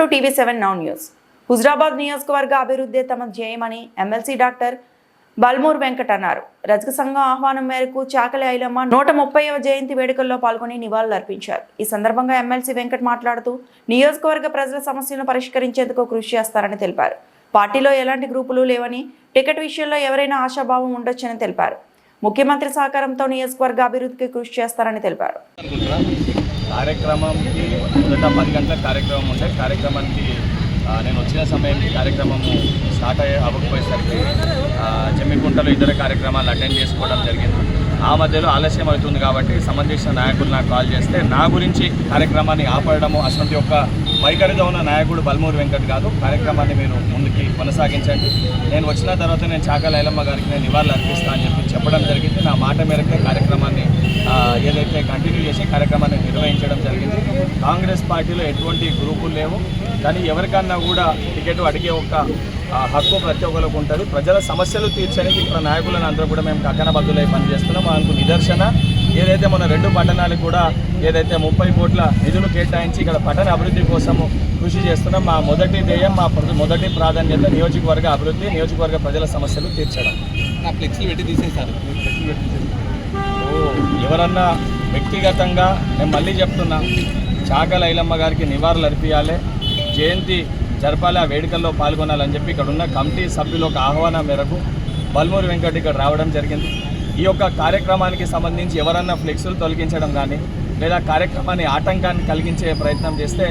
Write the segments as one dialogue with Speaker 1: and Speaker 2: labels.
Speaker 1: To TV seven now news Huzurabad నియోజకవర్గ అభివృద్ధి తమ ధ్యేయమని ఎమ్మెల్సీ డాక్టర్ బల్మూర్ వెంకట్ అన్నారు. రజక సంఘం ఆహ్వానం మేరకు చాకలి ఐలమ్మ నూట ముప్పైవ జయంతి వేడుకల్లో పాల్గొని నివాళులర్పించారు ఈ సందర్భంగా ఎమ్మెల్సీ వెంకట్ మాట్లాడుతూ నియోజకవర్గ ప్రజల సమస్యలను పరిష్కరించేందుకు కృషి చేస్తారని తెలిపారు. పార్టీలో ఎలాంటి గ్రూపులు లేవని టికెట్ విషయంలో ఎవరైనా ఆశాభావం ఉండొచ్చని తెలిపారు. ముఖ్యమంత్రి సహకారంతో నియోజకవర్గ అభివృద్ధికి కృషి చేస్తారని తెలిపారు.
Speaker 2: కార్యక్రమంకి మొదట పది గంటల కార్యక్రమం ఉండే. కార్యక్రమానికి నేను వచ్చిన సమయానికి కార్యక్రమం స్టార్ట్ అయ్యే అవ్వకపోయేసరికి ఆ, జమ్మికుంటలో ఇతర కార్యక్రమాలు అటెండ్ చేసుకోవడం జరిగింది. ఆ మధ్యలో ఆలస్యం అవుతుంది కాబట్టి సంబంధించిన నాయకులు నాకు కాల్ చేస్తే నా గురించి కార్యక్రమాన్ని ఆపడము అసలు ఒక వైఖరిగా ఉన్న నాయకుడు బల్మూరి వెంకట్ కాదు. కార్యక్రమాన్ని మీరు ముందుకి కొనసాగించండి. నేను వచ్చిన తర్వాత నేను చాకల ఐలమ్మ గారికి నేను నివాళులు అర్పిస్తాను అని చెప్పి చెప్పడం జరిగింది. నా మాట మేరకే కార్యక్రమాన్ని ఏదైతే కంటిన్యూ చేసి కార్యక్రమాన్ని నిర్వహించడం జరిగింది. కాంగ్రెస్ పార్టీలో ఎటువంటి గ్రూపులు లేవు. కానీ ఎవరికన్నా కూడా టికెట్ అడిగే ఒక హక్కు ప్రతి ఒక్కరికి ఉంటుంది. ప్రజల సమస్యలు తీర్చడానికి ఇక్కడ నాయకులను అందరూ కూడా మేము కక్కనబద్దులై పనిచేస్తున్నాం. మనకు నిదర్శన. ఏదైతే మన రెండు పట్టణాలకు కూడా ఏదైతే ముప్పై కోట్ల నిధులు కేటాయించి ఇక్కడ పట్టణ అభివృద్ధి కోసము కృషి చేస్తున్నాం మా మొదటి ధ్యేయం మా ప్ర- మొదటి ప్రాధాన్యత నియోజకవర్గ అభివృద్ధి నియోజకవర్గ ప్రజల సమస్యలు తీర్చడం.
Speaker 3: నా ఫ్లెక్సీలు పెట్టి తీసేశారు.
Speaker 2: ఓ, ఎవరన్నా వ్యక్తిగతంగా నేను మళ్ళీ చెప్తున్నా చాకల ఐలమ్మ గారికి నివాళులు అర్పించాలి జయంతి జరపాలి ఆ వేడుకల్లో పాల్గొనాలని చెప్పి ఇక్కడ ఉన్న కమిటీ సభ్యుల ఒక ఆహ్వానం మేరకు బల్మూరి వెంకట్ ఇక్కడ రావడం జరిగింది. ఈ యొక్క కార్యక్రమానికి సంబంధించి ఎవరన్నా ఫ్లెక్సులు తొలగించడం కానీ లేదా కార్యక్రమాన్ని ఆటంకాన్ని కలిగించే ప్రయత్నం చేస్తే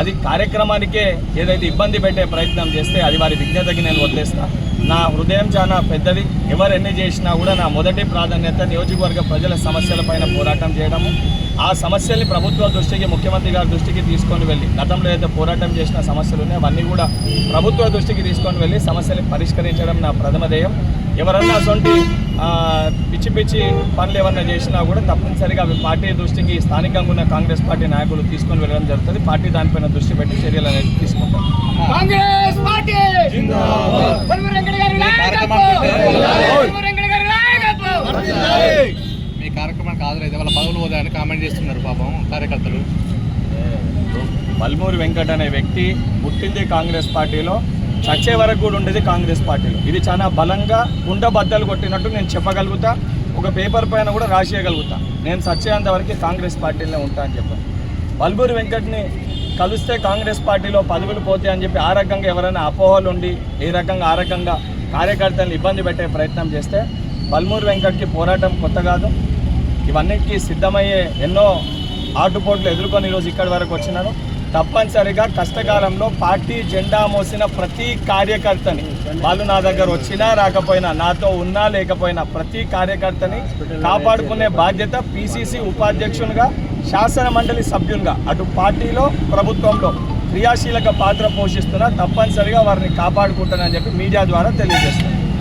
Speaker 2: అది కార్యక్రమానికే ఏదైతే ఇబ్బంది పెట్టే ప్రయత్నం చేస్తే అది వారి విజ్ఞతకి నేను వదిలేస్తాను నా హృదయం చాలా పెద్దది. ఎవరు ఎన్ని చేసినా కూడా నా మొదటి ప్రాధాన్యత నియోజకవర్గ ప్రజల సమస్యలపైన పోరాటం చేయడము. ఆ సమస్యల్ని ప్రభుత్వ దృష్టికి ముఖ్యమంత్రి గారి దృష్టికి తీసుకొని వెళ్ళి గతంలో ఏదైతే పోరాటం చేసిన సమస్యలు ఉన్నాయో అవన్నీ కూడా ప్రభుత్వ దృష్టికి తీసుకొని వెళ్ళి సమస్యల్ని పరిష్కరించడం నా ప్రథమ ధ్యేయం. ఎవరన్నా ఆ, పిచ్చి పిచ్చి పనులు ఏమన్నా చేసినా కూడా తప్పనిసరిగా అవి పార్టీ దృష్టికి స్థానికంగా ఉన్న కాంగ్రెస్ పార్టీ నాయకులు తీసుకొని వెళ్ళడం జరుగుతుంది. పార్టీ దానిపైన దృష్టి పెట్టి చర్యలు అనేది తీసుకుంటాం.
Speaker 3: మీ కార్యక్రమానికి హాజరైతే వాళ్ళ పదవులు పోదాయని కామెంట్ చేస్తున్నారు పాపం కార్యకర్తలు.
Speaker 2: మల్మూరి వెంకట్ అనే వ్యక్తి పుట్టింది కాంగ్రెస్ పార్టీలో చచ్చే వరకు కూడా ఉండేది కాంగ్రెస్ పార్టీలో. ఇది చాలా బలంగా కుండ బద్దలు కొట్టినట్టు నేను చెప్పగలుగుతా. ఒక పేపర్ పైన కూడా రాసేయగలుగుతా. నేను చచ్చేంత వరకు కాంగ్రెస్ పార్టీలో ఉంటా అని చెప్పాను బల్బూరి వెంకట్ని కలిస్తే కాంగ్రెస్ పార్టీలో పదవులు పోతాయి అని చెప్పి ఆ రకంగా ఎవరైనా అపోహలు ఉండి ఏ రకంగా ఆ రకంగా కార్యకర్తలను ఇబ్బంది పెట్టే ప్రయత్నం చేస్తే పల్మూరు వెంకట్కి పోరాటం కొత్త కాదు. ఇవన్నిటికీ సిద్ధమయ్యే ఎన్నో ఆటుపోట్లు ఎదుర్కొని ఈరోజు ఇక్కడి వరకు వచ్చినాను. తప్పనిసరిగా కష్టకాలంలో పార్టీ జెండా మోసిన ప్రతి కార్యకర్తని వాళ్ళు నా దగ్గర వచ్చినా రాకపోయినా నాతో ఉన్నా లేకపోయినా ప్రతి కార్యకర్తని కాపాడుకునే బాధ్యత పిసిసి ఉపాధ్యక్షునిగా శాసన మండలి సభ్యునిగా అటు పార్టీలో ప్రభుత్వంలో క్రియాశీలక పాత్ర పోషిస్తున్నా తప్పనిసరిగా వారిని కాపాడుకుంటానని చెప్పి మీడియా ద్వారా తెలియజేస్తున్నారు